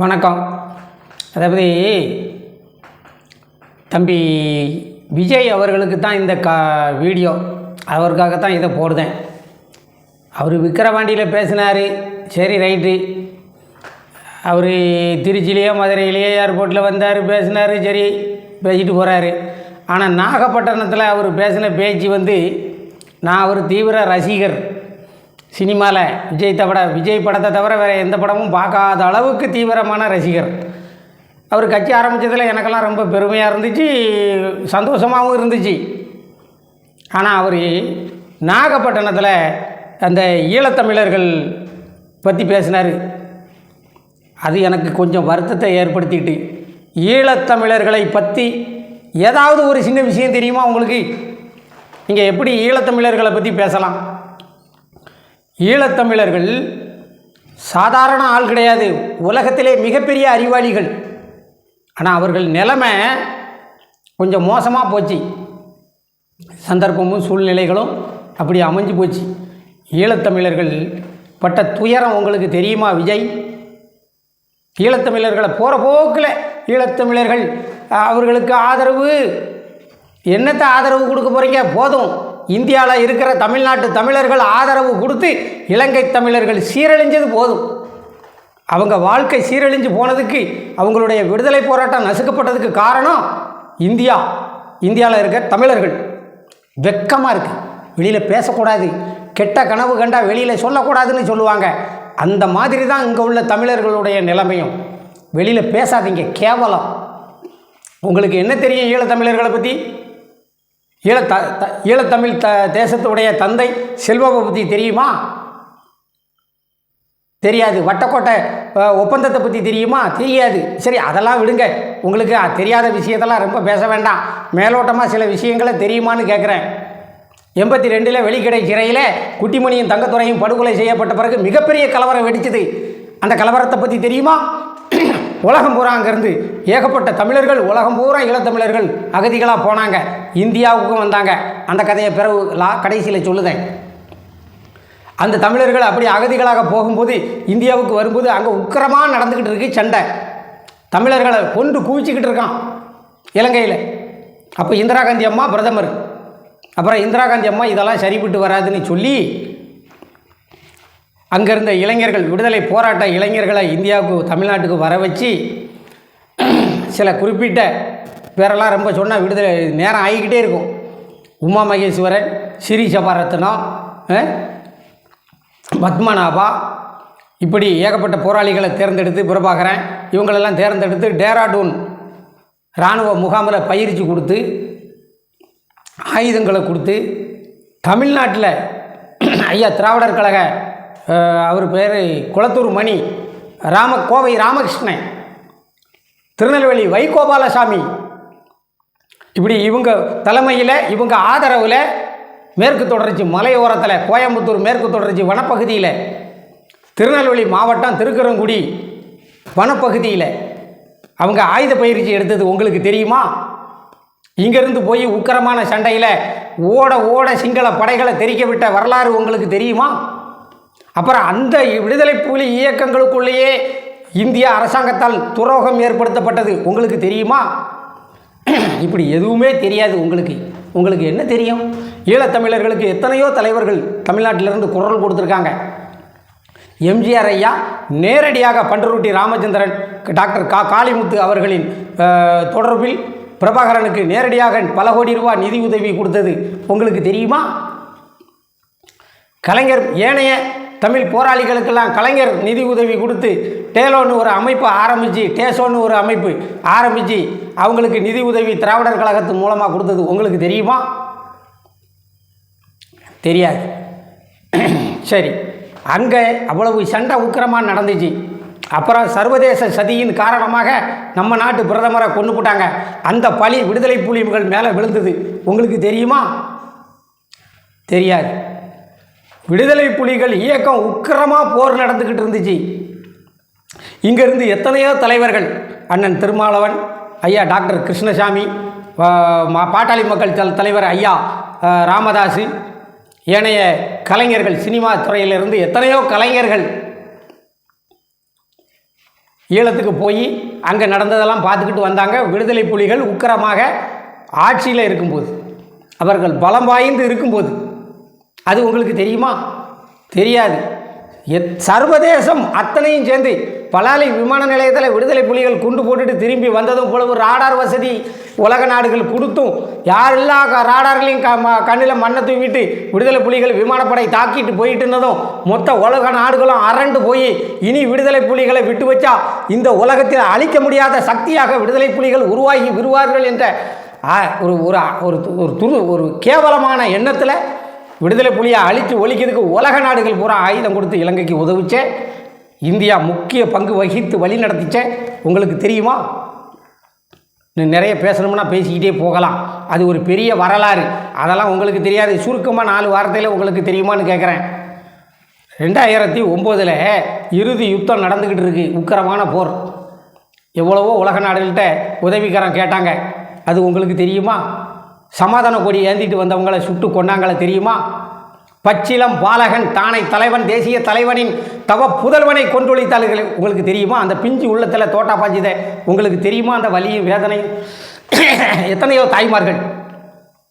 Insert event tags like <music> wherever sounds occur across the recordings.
வணக்கம். அதாவது தம்பி விஜய் அவர்களுக்கு தான் இந்த கா வீடியோ. அவருக்காக தான் இதை போடுதேன். அவர் விக்கிரவாண்டியில் பேசினார். சரி ரைட்டு. அவர் திருச்சிலேயோ மதுரையிலேயோ ஏர்போர்ட்டில் வந்தார் பேசினார் சரி பேசிட்டு போகிறாரு ஆனால் நாகப்பட்டினத்தில் அவர் பேசின பேச்சு வந்து நான் ஒரு தீவிர ரசிகர். சினிமாவில் விஜய் தவிர விஜய் படத்தை தவிர வேறு எந்த படமும் பார்க்காத அளவுக்கு தீவிரமான ரசிகர். அவர் கட்சி ஆரம்பித்ததில் எனக்கெல்லாம் ரொம்ப பெருமையாக இருந்துச்சு சந்தோஷமாகவும் இருந்துச்சு. ஆனால் அவர் நாகப்பட்டினத்தில் அந்த ஈழத்தமிழர்கள் பற்றி பேசினார். அது எனக்கு கொஞ்சம் வருத்தத்தை ஏற்படுத்திக்கிட்டு ஈழத்தமிழர்களை பற்றி ஏதாவது ஒரு சின்ன விஷயம் தெரியுமா உங்களுக்கு? நீங்கள் எப்படி ஈழத்தமிழர்களை பற்றி பேசலாம்? ஈழத்தமிழர்கள் சாதாரண ஆள் கிடையாது. உலகத்திலே மிகப்பெரிய அறிவாளிகள். ஆனால் அவர்கள் நிலைமை கொஞ்சம் மோசமாக போச்சு. சந்தர்ப்பமும் சூழ்நிலைகளும் அப்படி அமைஞ்சு போச்சு. ஈழத்தமிழர்கள் பட்ட துயரம் உங்களுக்கு தெரியுமா விஜய்? ஈழத்தமிழர்களை போகிற போக்கில் ஈழத்தமிழர்கள் அவர்களுக்கு ஆதரவு. என்னத்தை ஆதரவு கொடுக்க போகிறீங்க போதும். இந்தியாவில் இருக்கிற தமிழ்நாட்டு தமிழர்கள் ஆதரவு கொடுத்து இலங்கை தமிழர்கள் சீரழிஞ்சது போதும். அவங்க வாழ்க்கை சீரழிஞ்சு போனதுக்கு அவங்களுடைய விடுதலை போராட்டம் நசுக்கப்பட்டதுக்கு காரணம் இந்தியா. இந்தியாவில் இருக்க தமிழர்கள். வெக்கமாக இருக்குது வெளியில் பேசக்கூடாது. கெட்ட கனவு கண்டா வெளியில் சொல்லக்கூடாதுன்னு சொல்லுவாங்க. அந்த மாதிரி தான் இங்கே உள்ள தமிழர்களுடைய நிலைமையும். வெளியில் பேசாதீங்க கேவலம். உங்களுக்கு என்ன தெரியும் ஈழத்தமிழர்களை பற்றி ஈழ த த- ஈழத்தமிழ் த தேசத்துடைய தந்தை செல்வவை பற்றி தெரியுமா? தெரியாது. வட்டக்கோட்டை ஒப்பந்தத்தை பற்றி தெரியுமா? தெரியாது. சரி அதெல்லாம் விடுங்க. உங்களுக்கு தெரியாத விஷயத்தெல்லாம் ரொம்ப பேச வேண்டாம். மேலோட்டமாக சில விஷயங்களை தெரியுமான்னு கேட்குறேன் எண்பத்தி ரெண்டில் வெளிக்கடை சிறையில் குட்டிமணியும் தங்கத்துறையும் படுகொலை செய்யப்பட்ட பிறகு மிகப்பெரிய கலவரம் வெடிச்சது. அந்த கலவரத்தை பற்றி தெரியுமா? உலகம் பூரா அங்கேருந்து ஏகப்பட்ட தமிழர்கள் உலகம் பூரா ஈழத்தமிழர்கள் அகதிகளாக போனாங்க. இந்தியாவுக்கும் வந்தாங்க. அந்த கதையை பிறகு லா கடைசியில் சொல்லுதேன். அந்த தமிழர்கள் அப்படி அகதிகளாக போகும்போது இந்தியாவுக்கு வரும்போது அங்கே உக்கிரமாக நடந்துக்கிட்டு இருக்கு சண்டை. தமிழர்களை கொண்டு குவிச்சிக்கிட்டு இருக்கான் இலங்கையில். அப்போ இந்திரா காந்தி அம்மா பிரதமர். அப்புறம் இந்திரா காந்தி அம்மா இதெல்லாம் சரிப்பட்டு வராதுன்னு சொல்லி அங்கிருந்த இளைஞர்கள் விடுதலை போராட்ட இளைஞர்களை இந்தியாவுக்கு தமிழ்நாட்டுக்கு வர வச்சு சில குறிப்பிட்ட பேரெல்லாம் ரொம்ப சொன்னால் விடுதலை நேரம் ஆகிக்கிட்டே இருக்கும். உமா மகேஸ்வரன் ஸ்ரீ சபாரத்னம் பத்மநாபா இப்படி ஏகப்பட்ட போராளிகளை தேர்ந்தெடுத்து பிரபாகரன் இவங்களெல்லாம் தேர்ந்தெடுத்து டேராடூன் இராணுவ முகாமில் பயிற்சி கொடுத்து ஆயுதங்களை கொடுத்து தமிழ்நாட்டில் ஐயா திராவிடர் கழக அவர் பேர் குளத்தூர் மணி ராம கோவை ராமகிருஷ்ணன் திருநெல்வேலி வைகோபாலசாமி. இப்படி இவங்க தலைமையில் இவங்க ஆதரவில் மேற்கு தொடர்ச்சி மலையோரத்தில் கோயம்புத்தூர் மேற்கு தொடர்ச்சி வனப்பகுதியில் திருநெல்வேலி மாவட்டம் திருக்கரங்குடி வனப்பகுதியில் அவங்க ஆயுத பயிற்சி எடுத்தது உங்களுக்கு தெரியுமா? இங்கேருந்து போய் உக்கிரமான சண்டையில் ஓட ஓட சிங்கள படைகளை தெரிக்க விட்ட வரலாறு உங்களுக்கு தெரியுமா? அப்புறம் அந்த விடுதலை புலி இயக்கங்களுக்குள்ளேயே இந்திய அரசாங்கத்தால் துரோகம் ஏற்படுத்தப்பட்டது. உங்களுக்கு தெரியுமா? <clears throat> இப்படி எதுவுமே தெரியாது உங்களுக்கு. உங்களுக்கு என்ன தெரியும்? ஈழத்தமிழர்களுக்கு எத்தனையோ தலைவர்கள் தமிழ்நாட்டிலிருந்து குரல் கொடுத்துருக்காங்க. எம்ஜிஆர் ஐயா நேரடியாக பண்டருட்டி ராமச்சந்திரன் டாக்டர் கா காளிமுத்து அவர்களின் தொடர்பில் பிரபாகரனுக்கு நேரடியாக பல கோடி ரூபாய் நிதி உதவி கொடுத்தது. உங்களுக்கு தெரியுமா? கலைஞர் ஏனைய தமிழ் போராளிகளுக்கெல்லாம் கலைஞர் நிதி உதவி கொடுத்து டேலோன்னு ஒரு அமைப்பு ஆரம்பித்து டேசோன்னு ஒரு அமைப்பு ஆரம்பித்து அவங்களுக்கு நிதி உதவி திராவிடர் கழகத்து மூலமாக கொடுத்தது உங்களுக்கு தெரியுமா? தெரியாது. <clears throat> சரி. அங்கே அவ்வளவு சண்டை உக்கிரமாக நடந்துச்சு. அப்புறம் சர்வதேச சதியின் காரணமாக நம்ம நாட்டு பிரதமரை கொண்டு போட்டாங்க. அந்த பழி விடுதலை புலிகள் மேலே விழுந்தது. உங்களுக்கு தெரியுமா? தெரியாது. விடுதலை புலிகள் இயக்கம் உக்கிரமாக போர் நடந்துக்கிட்டு இருந்துச்சு. இங்கேருந்து எத்தனையோ தலைவர்கள் அண்ணன் திருமாவளவன் ஐயா டாக்டர் கிருஷ்ணசாமி மா- பாட்டாளி மக்கள் தல் தலைவர் ஐயா ராமதாசு ஏனைய கலைஞர்கள் சினிமா துறையிலிருந்து எத்தனையோ கலைஞர்கள் ஈழத்துக்கு போய் அங்கே நடந்ததெல்லாம் பார்த்துக்கிட்டு வந்தாங்க. விடுதலை புலிகள் உக்கிரமாக ஆட்சியில் இருக்கும்போது அவர்கள் பலம் வாய்ந்து இருக்கும்போது அது உங்களுக்கு தெரியுமா? தெரியாது. எத் சர்வதேசம் அத்தனையும் சேர்ந்து பலாலி விமான நிலையத்தில் விடுதலை புலிகள் குண்டு போட்டுட்டு திரும்பி வந்ததும் போல ஒரு ராடார் வசதி உலக நாடுகள் கொடுத்தும் யாரெல்லா க- ராடார்களையும் க ம கண்ணில் மண்ணை தூவிட்டு விடுதலை புலிகள் விமானப்படை தாக்கிட்டு போயிட்டு இருந்ததும் மொத்த உலக நாடுகளும் அரண்டு போய் இனி விடுதலை புலிகளை விட்டு வச்சா இந்த உலகத்தில் அழிக்க முடியாத சக்தியாக விடுதலை புலிகள் உருவாகி விடுவார்கள் என்ற ஒரு ஒரு ஒரு ஒரு துரு ஒரு கேவலமான எண்ணத்தில் விடுதலை புலியை அழித்து ஒழிக்கிறதுக்கு உலக நாடுகள் பூரா ஆயுதம் கொடுத்து இலங்கைக்கு உதவிச்சே. இந்தியா முக்கிய பங்கு வகித்து வழி நடத்திச்சே. உங்களுக்கு தெரியுமா? நிறைய பேசணும்னா பேசிக்கிட்டே போகலாம். அது ஒரு பெரிய வரலாறு. அதெல்லாம் உங்களுக்கு தெரியாது. சுருக்கமாக நாலு வாரத்தில் உங்களுக்கு தெரியுமான்னு கேட்குறேன் ரெண்டாயிரத்தி ஒம்போதில் இறுதி யுத்தம் நடந்துக்கிட்டு இருக்கு. உக்கிரமான போர். எவ்வளவோ உலக நாடுகள்கிட்ட உதவிக்கரம் கேட்டாங்க. அது உங்களுக்கு தெரியுமா? சமாதான கொடி ஏந்திட்டு வந்தவங்களை சுட்டு கொண்டாங்களே தெரியுமா? பச்சிலம் பாலகன் தானை தலைவன் தேசிய தலைவனின் தவ புதல்வனை கொன்றொழித்தார்கள் உங்களுக்கு தெரியுமா? அந்த பிஞ்சு உள்ளத்தில் தோட்டா பாஞ்சிதை உங்களுக்கு தெரியுமா அந்த வலியும் வேதனையும்? <coughs> எத்தனையோ தாய்மார்கள்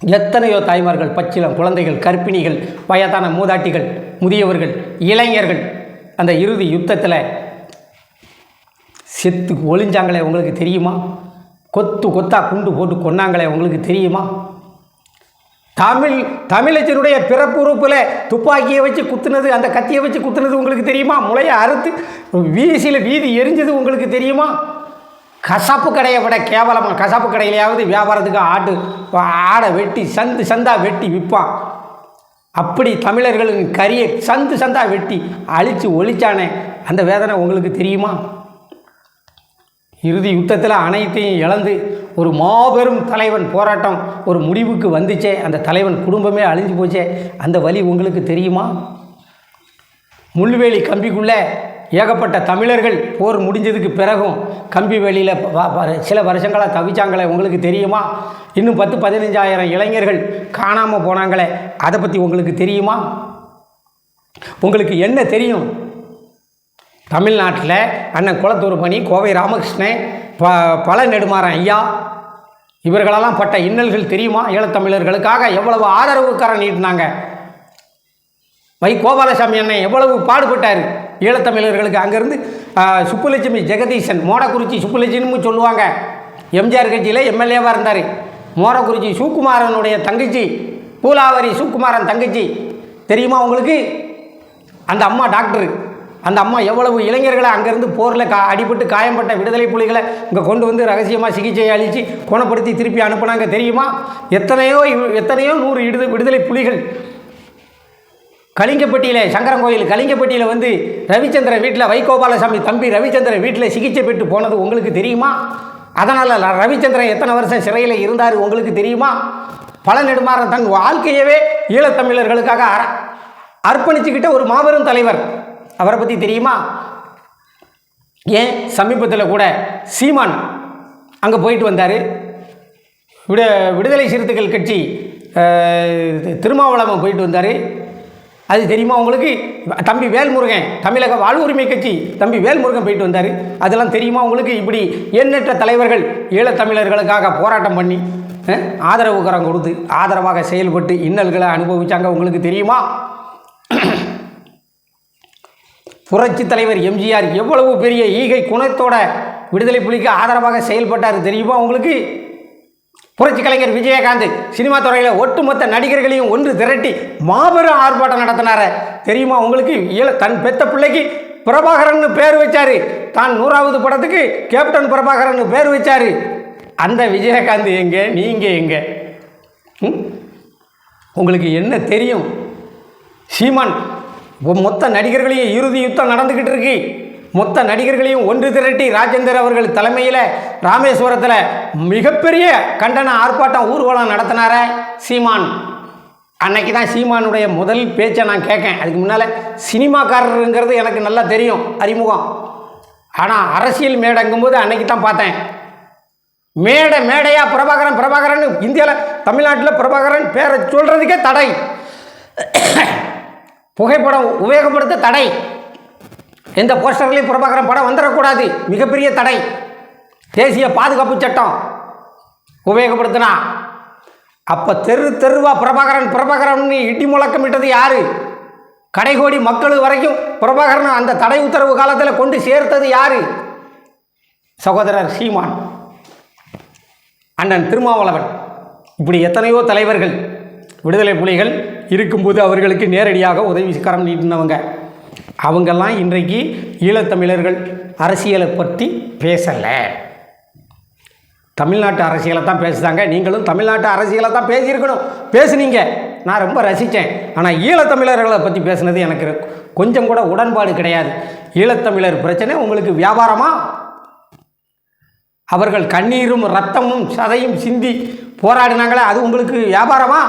எத்தனையோ தாய்மார்கள் பச்சிலம் குழந்தைகள் கர்ப்பிணிகள் வயதான மூதாட்டிகள் முதியவர்கள் இளைஞர்கள் அந்த இறுதி யுத்தத்தில் செத்து ஒளிஞ்சாங்களே உங்களுக்கு தெரியுமா? கொத்து கொத்தா குண்டு போட்டு கொன்னாங்களே உங்களுக்கு தெரியுமா? தமிழ் தமிழச்சினுடைய பிறப்புறுப்பில் துப்பாக்கியை வச்சு குத்துனது அந்த கத்தியை வச்சு குத்துனது உங்களுக்கு தெரியுமா? முளையை அறுத்து வீசியில் வீதி எரிஞ்சது உங்களுக்கு தெரியுமா? கசாப்பு கடையை விட கேவலமாக கசாப்பு கடையிலையாவது வியாபாரத்துக்கு ஆடு ஆடை வெட்டி சந்து சந்தா வெட்டி விற்பான். அப்படி தமிழர்களின் கரியை சந்து சந்தா வெட்டி அழித்து ஒழிச்சானே அந்த வேதனை உங்களுக்கு தெரியுமா? இறுதி யுத்தத்தில் அனைத்தையும் இழந்து ஒரு மாபெரும் தலைவன் போராட்டம் ஒரு முடிவுக்கு வந்துச்சே. அந்த தலைவன் குடும்பமே அழிஞ்சு போச்சே. அந்த வழி உங்களுக்கு தெரியுமா? முள்வேலி கம்பிக்குள்ளே ஏகப்பட்ட தமிழர்கள் போர் முடிஞ்சதுக்கு பிறகும் கம்பி வேலியில் சில வருஷங்களாக தவிச்சாங்களே உங்களுக்கு தெரியுமா? இன்னும் பத்து பதினஞ்சாயிரம் இளைஞர்கள் காணாமல் போனாங்களே அதை பற்றி உங்களுக்கு தெரியுமா? உங்களுக்கு என்ன தெரியும்? தமிழ்நாட்டில் அண்ணன் குளத்தூர் பணி கோவை ராமகிருஷ்ணன் ப பல நெடுமாறன் ஐயா இவர்களெல்லாம் பட்ட இன்னல்கள் தெரியுமா? ஈழத்தமிழர்களுக்காக எவ்வளவு ஆதரவு கரம் நீட்டினாங்க. வை கோபாலசாமி அண்ணன் எவ்வளவு பாடுபட்டார். ஈழத்தமிழர்களுக்கு அங்கேருந்து சுப்புலட்சுமி ஜெகதீசன் மோடக்குறிச்சி சுப்புலட்சுமின்னு சொல்லுவாங்க. எம்ஜிஆர் கட்சியில் எம்எல்ஏவாக இருந்தார். மோடக்குறிச்சி சுக்குமாரனுடைய தங்கச்சி பூலாவரி சுக்குமாரன் தங்கச்சி. தெரியுமா உங்களுக்கு? அந்த அம்மா டாக்டரு. அந்த அம்மா எவ்வளவு இளைஞர்களை அங்கேருந்து போரில் கா அடிபட்டு காயம்பட்ட விடுதலை புலிகளை இங்கே கொண்டு வந்து ரகசியமாக சிகிச்சை அளித்து குணப்படுத்தி திருப்பி அனுப்புனாங்க தெரியுமா? எத்தனையோ எத்தனையோ நூறு விடுது விடுதலை புலிகள். கலிங்கப்பட்டியில் சங்கரங்கோயில் கலிங்கப்பட்டியில் வந்து ரவிச்சந்திரன் வீட்டில் வைகோபாலசாமி தம்பி ரவிச்சந்திரன் வீட்டில் சிகிச்சை பெற்று போனது உங்களுக்கு தெரியுமா? அதனால் ரவிச்சந்திரன் எத்தனை வருஷம் சிறையில் இருந்தார் உங்களுக்கு தெரியுமா? பல நெடுமாறன் தன் வாழ்க்கையவே ஈழத்தமிழர்களுக்காக அர அர்ப்பணிச்சுக்கிட்ட ஒரு மாபெரும் தலைவர். அவரை பற்றி தெரியுமா? ஏன்? சமீபத்தில் கூட சீமான் அங்கே போயிட்டு வந்தார். விட விடுதலை சிறுத்தைகள் கட்சி திருமாவளவன் போயிட்டு வந்தார். அது தெரியுமா உங்களுக்கு? தம்பி வேல்முருகன் தமிழக வாழ்வுரிமை கட்சி தம்பி வேல்முருகன் போயிட்டு வந்தார். அதெல்லாம் தெரியுமா உங்களுக்கு? இப்படி எண்ணற்ற தலைவர்கள் ஈழத்தமிழர்களுக்காக போராட்டம் பண்ணி ஆதரவு கரம் கொடுத்து ஆதரவாக செயல்பட்டு இன்னல்களை அனுபவிச்சாங்க. உங்களுக்கு தெரியுமா? புரட்சி தலைவர் எம்ஜிஆர் எவ்வளவு பெரிய ஈகை குணத்தோட விடுதலை புலிக்கு ஆதரவாக செயல்பட்டார் தெரியுமா உங்களுக்கு? புரட்சி கலைஞர் விஜயகாந்த் சினிமா துறையில் ஒட்டுமொத்த நடிகர்களையும் ஒன்று திரட்டி மாபெரும் ஆர்ப்பாட்டம் நடத்தினார. தெரியுமா உங்களுக்கு? ஈழ தன் பெத்த பிள்ளைக்கு பிரபாகரன் பேர் வச்சார். தான் நூறாவது படத்துக்கு கேப்டன் பிரபாகரன் பேர் வச்சார். அந்த விஜயகாந்த் எங்கே? நீங்கள் எங்கே? ம்? உங்களுக்கு என்ன தெரியும்? சீமான் மொத்த நடிகர்களையும் இறுதி யுத்தம் நடந்துக்கிட்டு இருக்கு. மொத்த நடிகர்களையும் ஒன்று திரட்டி ராஜேந்தர் அவர்கள் தலைமையில் ராமேஸ்வரத்தில் மிகப்பெரிய கண்டன ஆர்ப்பாட்டம் ஊர்வலம் நடத்தினார சீமான். அன்னைக்கு தான் சீமானுடைய முதல் பேச்சை நான் கேட்கேன். அதுக்கு முன்னால் சினிமாக்காரருங்கிறது எனக்கு நல்லா தெரியும் அறிமுகம். ஆனால் அரசியல் மேடங்கும்போது அன்னைக்கு தான் பார்த்தேன். மேடை மேடையாக பிரபாகரன் பிரபாகரன் இந்தியாவில் தமிழ்நாட்டில் பிரபாகரன் பேரை சொல்கிறதுக்கே தடை. புகைப்படம் உபயோகப்படுத்த தடை. எந்த போஸ்டர்லையும் பிரபாகரன் படம் வந்துடக்கூடாது மிகப்பெரிய தடை. தேசிய பாதுகாப்பு சட்டம் உபயோகப்படுத்தினா. அப்போ தெரு தெருவா பிரபாகரன் பிரபாகரன் இடி முழக்கமிட்டது யார்? கடைகோடி மக்கள் வரைக்கும் பிரபாகரன் அந்த தடை உத்தரவு காலத்தில் கொண்டு சேர்த்தது யார்? சகோதரர் சீமான் அண்ணன் திருமாவளவன். இப்படி எத்தனையோ தலைவர்கள் விடுதலை புலிகள் இருக்கும்போது அவர்களுக்கு நேரடியாக உதவி கரம் நீட்டினவங்க. அவங்கெல்லாம் இன்றைக்கு ஈழத்தமிழர்கள் அரசியலை பற்றி பேசலை. தமிழ்நாட்டு அரசியலை தான் பேசுகிறாங்க நீங்களும் தமிழ்நாட்டு அரசியலை தான் பேசியிருக்கணும். பேசுனீங்க. நான் ரொம்ப ரசித்தேன் ஆனால் ஈழத்தமிழர்களை பற்றி பேசுனது எனக்கு கொஞ்சம் கூட உடன்பாடு கிடையாது. ஈழத்தமிழர் பிரச்சனை உங்களுக்கு வியாபாரமா? அவர்கள் கண்ணீரும் ரத்தமும் சதையும் சிந்தி போராடினாங்களே அது உங்களுக்கு வியாபாரமா?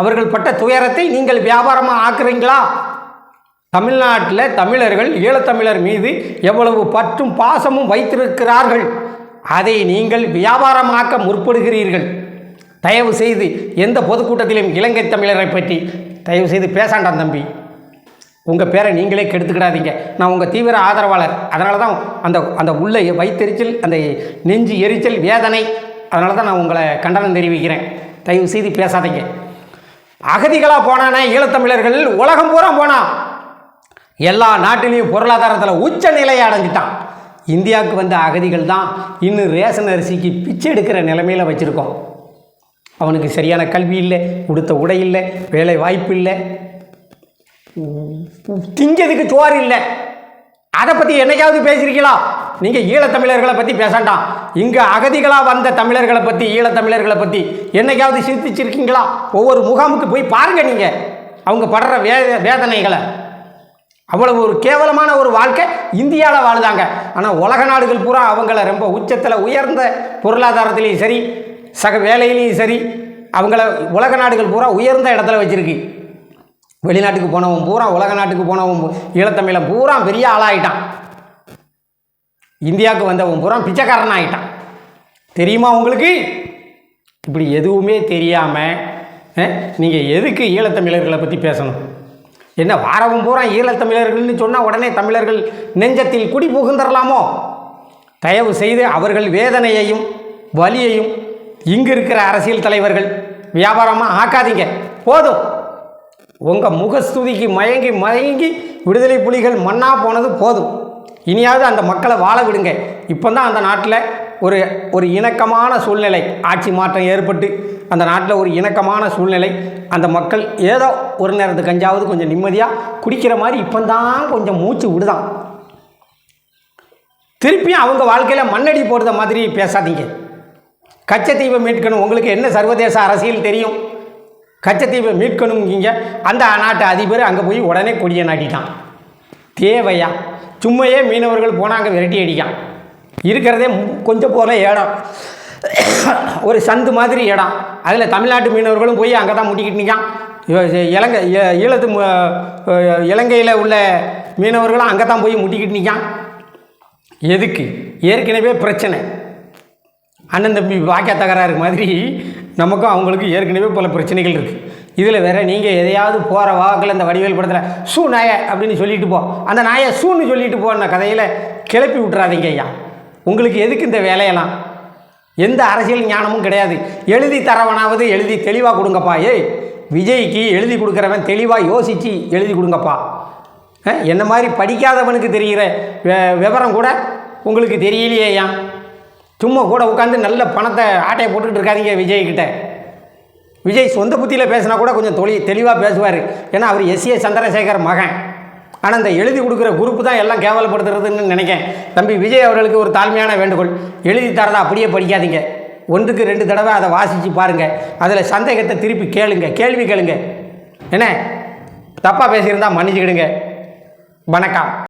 அவர்கள் பட்ட துயரத்தை நீங்கள் வியாபாரமாக ஆக்குறீங்களா? தமிழ்நாட்டில் தமிழர்கள் ஈழத்தமிழர் மீது எவ்வளவு பற்றும் பாசமும் வைத்திருக்கிறார்கள்? அதை நீங்கள் வியாபாரமாக்க முற்படுகிறீர்கள். தயவு செய்து எந்த பொதுக்கூட்டத்திலும் இலங்கை தமிழரை பற்றி தயவு செய்து பேசாண்டாம் தம்பி. உங்கள் பேரை நீங்களே கெடுத்துக்கிடாதீங்க. நான் உங்கள் தீவிர ஆதரவாளர். அதனால தான் அந்த அந்த உள்ள வைத்தெரிச்சல் அந்த நெஞ்சு எரிச்சல் வேதனை அதனால தான் நான் உங்களை கண்டனம் தெரிவிக்கிறேன். தயவு செய்து பேசாதீங்க. அகதிகளாக போனானே ஈழத்தமிழர்கள் உலகம் பூரா போனான் எல்லா நாட்டிலையும் பொருளாதாரத்தில் உச்ச நிலையை அடைஞ்சிட்டான். இந்தியாவுக்கு வந்த அகதிகள் தான் இன்னும் ரேஷன் அரிசிக்கு பிச்சை எடுக்கிற நிலைமையில் வச்சுருக்கோம். அவனுக்கு சரியான கல்வி இல்லை உடுத்த உடை இல்லை வேலை வாய்ப்பு இல்லை. திங்கிறதுக்கு சோறு இல்லை. அதை பற்றி என்னைக்காவது பேசியிருக்கலாம் நீங்கள் ஈழத்தமிழர்களை பற்றி பேசண்டாம் இங்கே அகதிகளாக வந்த தமிழர்களை பற்றி ஈழத்தமிழர்களை பற்றி என்னைக்காவது சிந்திச்சிருக்கீங்களா? ஒவ்வொரு முகாமுக்கு போய் பாருங்கள் நீங்கள் அவங்க படுற வே வேதனைகளை. அவ்வளவு ஒரு கேவலமான ஒரு வாழ்க்கை இந்தியாவில் வாழுதாங்க. ஆனால் உலக நாடுகள் பூரா அவங்கள ரொம்ப உச்சத்தில் உயர்ந்த பொருளாதாரத்துலேயும் சரி சக வேலையிலையும் சரி அவங்கள உலக நாடுகள் பூரா உயர்ந்த இடத்துல வச்சுருக்கு. வெளிநாட்டுக்கு போனவன் பூரா உலக நாட்டுக்கு போனவன் ஈழத்தமிழன் பூரா பெரிய ஆளாயிட்டான். இந்தியாவுக்கு வந்தவன் பூரா பிச்சைக்காரன் ஆகிட்டான் தெரியுமா உங்களுக்கு? இப்படி எதுவுமே தெரியாமல் நீங்கள் எதுக்கு ஈழத்தமிழர்களை பற்றி பேசணும்? என்ன வாரவும் பூரா ஈழத்தமிழர்கள்னு சொன்னால் உடனே தமிழர்கள் நெஞ்சத்தில் குடி புகுந்தரலாமோ? தயவு செய்து அவர்கள் வேதனையையும் வலியையும் இங்கு இருக்கிற அரசியல் தலைவர்கள் வியாபாரமாக ஆக்காதீங்க. போதும். உங்கள் முகஸ்துதிக்கு மயங்கி மயங்கி விடுதலை புலிகள் மண்ணாக போனது போதும். இனியாவது அந்த மக்களை வாழ விடுங்க. இப்போ தான் அந்த நாட்டில் ஒரு ஒரு இணக்கமான சூழ்நிலை ஆட்சி மாற்றம் ஏற்பட்டு அந்த நாட்டில் ஒரு இணக்கமான சூழ்நிலை அந்த மக்கள் ஏதோ ஒரு நேரத்து கஞ்சாவது கொஞ்சம் நிம்மதியாக குடிக்கிற மாதிரி இப்போ தான் கொஞ்சம் மூச்சு விடுதான். திருப்பியும் அவங்க வாழ்க்கையில் மண்ணடி போடுற மாதிரி பேசாதீங்க. கச்சத்தீவை மீட்கணும். உங்களுக்கு என்ன சர்வதேச அரசியல் தெரியும்? கச்சத்தீவை மீட்கணுங்கிங்க அந்த நாட்டு அதிபர் அங்கே போய் உடனே கொடியை நாட்டிட்டான். தேவையா? சும்மையே மீனவர்கள் போனாங்க விரட்டி அடிக்கான் இருக்கிறதே கொஞ்சம் போல இடம். ஒரு சந்து மாதிரி இடம். அதில் தமிழ்நாட்டு மீனவர்களும் போய் அங்கே தான் முட்டிக்கிட்டு நிற்கான் இலங்கை ஈழத்து இலங்கையில் உள்ள மீனவர்களும் அங்கே தான் போய் முட்டிக்கிட்டு நிற்கான் எதுக்கு? ஏற்கனவே பிரச்சனை. அண்ணன் தம்பி வாக்கிய தகராறு மாதிரி நமக்கும் அவங்களுக்கும் ஏற்கனவே பல பிரச்சனைகள் இருக்குது இதில் வேற நீங்கள் எதையாவது போகிற வாக்கில் இந்த வடிவேல் படத்தில் சூ நாய அப்படின்னு சொல்லிட்டு போ. அந்த நாயை சூன்னு சொல்லிட்டு போன கதையில் கிளப்பி விட்றாதீங்க ஐயா. உங்களுக்கு எதுக்கு இந்த வேலையெல்லாம்? எந்த அரசியல் ஞானமும் கிடையாது. எழுதி தரவனாவது எழுதி தெளிவாக கொடுங்கப்பா. ஏய் விஜய்க்கு எழுதி கொடுக்குறவன் தெளிவாக யோசித்து எழுதி கொடுங்கப்பா. என்ன மாதிரி படிக்காதவனுக்கு தெரிகிற விவரம் கூட உங்களுக்கு தெரியலையே ஏன் சும்மா கூட உட்காந்து நல்ல பணத்தை ஆட்டையை போட்டுக்கிட்டு இருக்காதீங்க விஜய்கிட்ட. விஜய் சொந்த புத்தியில் பேசினா கூட கொஞ்சம் தொழி தெளிவாக பேசுவார். ஏன்னா அவர் எஸ்ஏ சந்திரசேகர் மகன். ஆனால் இந்த எழுதி கொடுக்குற குரூப்பு தான் எல்லாம் கேவலப்படுத்துறதுன்னு நினைக்கேன். தம்பி விஜய் அவர்களுக்கு ஒரு தாழ்மையான வேண்டுகோள். எழுதி தரதை அப்படியே படிக்காதீங்க. ஒன்றுக்கு ரெண்டு தடவை அதை வாசித்து பாருங்கள் அதில் சந்தேகத்தை திருப்பி கேளுங்க. கேள்வி கேளுங்க. என்ன? தப்பாக பேசியிருந்தால் மன்னிச்சுக்கிடுங்க. வணக்கம்.